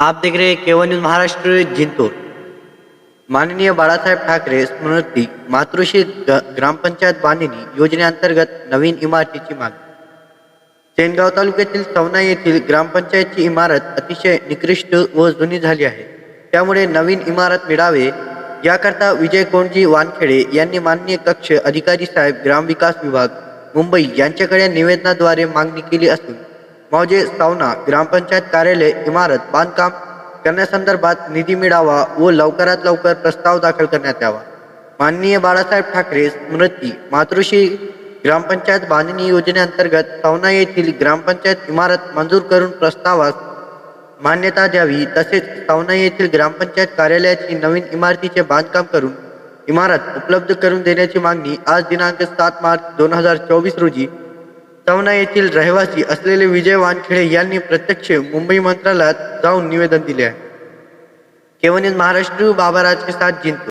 आप देख रहे हैं न्यूज महाराष्ट्र जिंतूर। माननीय बाळासाहेब ठाकरे स्मृती मातृश्री ग- ग्रामपंचायत बांधणी योजनेअंतर्गत नवीन इमारतीची मागणी। सेनगाव तालुक्यातील सवना येथील ग्रामपंचायतची इमारत अतिशय निकृष्ट व जुनी झाली आहे. त्यामुळे नवीन इमारत मिळावे याकरता विजय कोणजी वानखेडे यांनी माननीय कक्ष अधिकारी साहेब ग्रामविकास विभाग मुंबई यांच्याकडे निवेदनाद्वारे मागणी केली असून मौजे सावना ग्रामपंचायत कार्यालय इमारत बांधकाम करण्यासंदर्भात निधी मिळावा व लवकरात लवकर प्रस्ताव दाखल करण्यात यावा. माननीय बाळासाहेब ठाकरे स्मृती मातृश्री ग्रामपंचायत बांधणी योजनेअंतर्गत सावना येथील ग्रामपंचायत इमारत मंजूर करून प्रस्तावास मान्यता द्यावी तसेच सावना येथील ग्रामपंचायत कार्यालयाची नवीन इमारतीचे बांधकाम करून इमारत उपलब्ध करून देण्याची मागणी आज दिनांक सात मार्च दोन हजार चोवीस रोजी सावना येथील रहिवासी असलेले विजय वानखेडे यांनी प्रत्यक्ष मुंबई मंत्रालयात जाऊन निवेदन दिले आहे. केवनीत महाराष्ट्र बाबाराजचे साथ जिंतूर